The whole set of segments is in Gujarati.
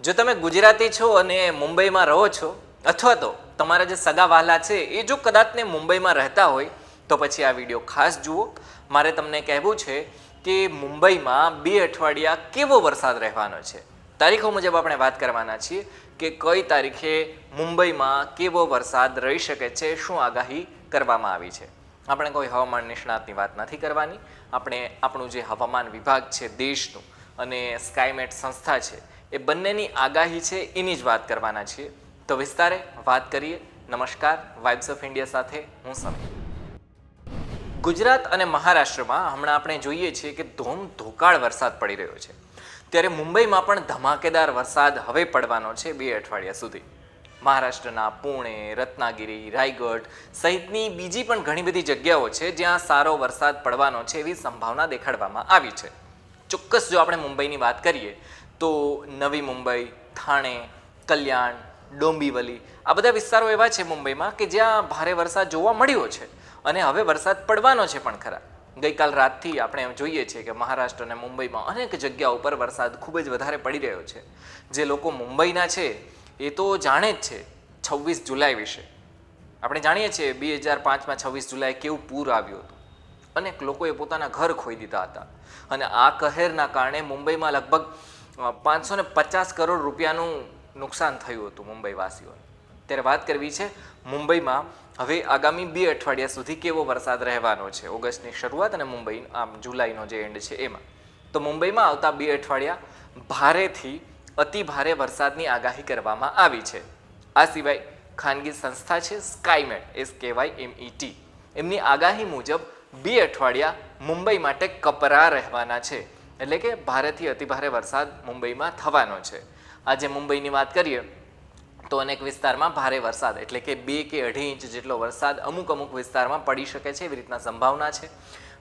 જો તમે ગુજરાતી છો અને મુંબઈમાં રહો છો, અથવા તો તમારા જે સગા વહાલા છે, એ જો કદાચને મુંબઈમાં રહેતા હોય, તો પછી આ વીડિયો ખાસ જુઓ. મારે તમને કહેવું છે કે મુંબઈમાં બે અઠવાડિયા કેવો વરસાદ રહેવાનો છે? તારીખો મુજબ આપણે વાત કરવાના છીએ કે કઈ તારીખે મુંબઈમાં કેવો વરસાદ રહી શકે છે, શું આગાહી કરવામાં આવી છે. આપણે કોઈ હવામાન નિષ્ણાતની વાત નથી કરવાની. આપણે આપણું જે હવામાન વિભાગ છે, દેશનું અને સ્કાયમેટ સંસ્થા છે એ બંનેની આગાહી છે, એની જ વાત કરવાના છીએ. તો વિસ્તારે વાત કરીએ. નમસ્કાર વાઇબ્સ ઓફ ઇન્ડિયા સાથે હું સમીર. ગુજરાત અને મહારાષ્ટ્રમાં હમણાં આપણે જોઈએ છીએ કે ધોમ ધોકાળ વરસાદ પડી રહ્યો છે. ત્યારે મુંબઈમાં પણ ધમાકેદાર વરસાદ હવે પડવાનો છે બે અઠવાડિયા સુધી. મહારાષ્ટ્રના પુણે, રત્નાગિરી, રાયગઢ સહિતની બીજી પણ ઘણી બધી જગ્યાઓ છે જ્યાં સારો વરસાદ પડવાનો છે એવી સંભાવના દેખાડવામાં આવી છે. ચોક્કસ જો આપણે મુંબઈની વાત કરીએ તો નવી મુંબઈ, થાણે, કલ્યાણ, ડોંબીવલી, આ બધા વિસ્તારો એવા છે મુંબઈમાં કે જ્યાં ભારે વરસાદ જોવા મળ્યો છે અને હવે વરસાદ પડવાનો છે પણ ખરા. ગઈકાલ રાતથી આપણે એમ જોઈએ છીએ કે મહારાષ્ટ્ર અને મુંબઈમાં અનેક જગ્યા ઉપર વરસાદ ખૂબ જ વધારે પડી રહ્યો છે. જે લોકો મુંબઈના છે એ તો જાણે જ છે છવ્વીસ જુલાઈ વિશે. આપણે જાણીએ છીએ બે હજાર પાંચમાં છવ્વીસ જુલાઈ કેવું પૂર આવ્યું હતું. અનેક લોકોએ પોતાના ઘર ખોઈ દીધા હતા. અને આ કહેરના કારણે મુંબઈમાં લગભગ પાંચસો ને પચાસ કરોડ રૂપિયાનું નુકસાન થયું હતું મુંબઈવાસીઓને. ત્યારે વાત કરવી છે, મુંબઈમાં હવે આગામી બે અઠવાડિયા સુધી કેવો વરસાદ રહેવાનો છે? ઓગસ્ટની શરૂઆત અને મુંબઈ, આમ જુલાઈનો જે એન્ડ છે એમાં. તો મુંબઈમાં આવતા બે અઠવાડિયા ભારેથી અતિ ભારે વરસાદની આગાહી કરવામાં આવી છે. આ સિવાય ખાનગી સંસ્થા છે સ્કાયમેટ એસ કેવાય એમ ટી એમની આગાહી મુજબ બે અઠવાડિયા મુંબઈ માટે કપરા રહેવાના છે. એટલે કે ભારેથી અતિભારે વરસાદ મુંબઈમાં થવાનો છે. આજે મુંબઈની વાત કરીએ, તો અનેક વિસ્તારમાં ભારે વરસાદ, એટલે કે બે કે અઢી ઇંચ જેટલો વરસાદ અમુક અમુક વિસ્તારમાં પડી શકે છે એવી રીતના સંભાવના છે.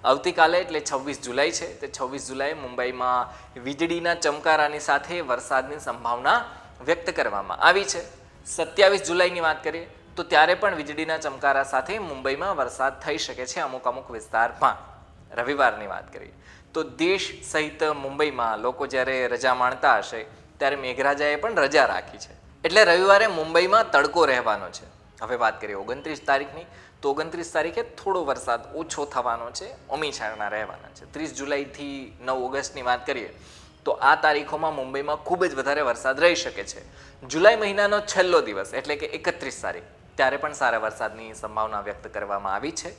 આવતીકાલે, એટલે છવ્વીસ જુલાઈ છે, તે છવ્વીસ જુલાઈ મુંબઈમાં વીજળીના ચમકારાની સાથે વરસાદની સંભાવના વ્યક્ત કરવામાં આવી છે. સત્યાવીસ જુલાઈની વાત કરીએ, તો ત્યારે પણ વીજળીના ચમકારા સાથે મુંબઈમાં વરસાદ થઈ શકે છે અમુક અમુક વિસ્તારમાં. રવિવારની વાત કરીએ તો દેશ સહિત મુંબઈમાં લોકો જ્યારે રજા માણતા હશે, ત્યારે મેઘરાજાએ પણ રજા રાખી છે. એટલે રવિવારે મુંબઈમાં તડકો રહેવાનો છે. હવે વાત કરીએ ઓગણત્રીસ તારીખની, તો ઓગણત્રીસ તારીખે થોડો વરસાદ ઓછો થવાનો છે અમી છાંટણા રહેવાના છે. ત્રીસ જુલાઈથી નવ ઓગસ્ટની વાત કરીએ, તો આ તારીખોમાં મુંબઈમાં ખૂબ જ વધારે વરસાદ રહી શકે છે. જુલાઈ મહિનાનો છેલ્લો દિવસ, એટલે કે એકત્રીસ તારીખ, ત્યારે પણ સારા વરસાદની સંભાવના વ્યક્ત કરવામાં આવી છે.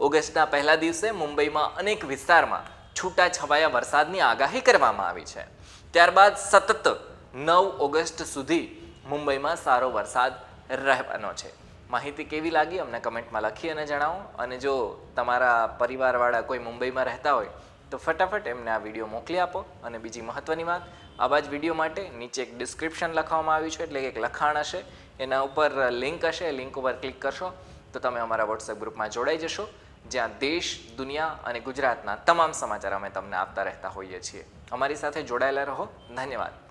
ઓગસ્ટના પહેલા દિવસે મુંબઈમાં અનેક વિસ્તારમાં છૂટા છવાયા વરસાદની આગાહી કરવામાં આવી છે. ત્યારબાદ સતત નવ ઓગસ્ટ સુધી મુંબઈમાં સારો વરસાદ રહેવાનો છે. માહિતી કેવી લાગી અમને કમેન્ટમાં લખી અને જણાવો. અને જો તમારા પરિવારવાળા કોઈ મુંબઈમાં રહેતા હોય, તો ફટાફટ એમને આ વીડિયો મોકલી આપો. અને બીજી મહત્ત્વની વાત, આવા જ વીડિયો માટે નીચે એક ડિસ્ક્રિપ્શન લખવામાં આવ્યું છે, એટલે એક લખાણ હશે. એના ઉપર લિંક હશે લિંક ઉપર ક્લિક કરશો, તો તમે અમારા વોટ્સએપ ગ્રુપમાં જોડાઈ જશો. જ્યાં દેશ, દુનિયા અને ગુજરાતના તમામ સમાચાર અમે તમને આપતા રહેતા હોઈએ છીએ. અમારી સાથે જોડાયેલા રહો. ધન્યવાદ.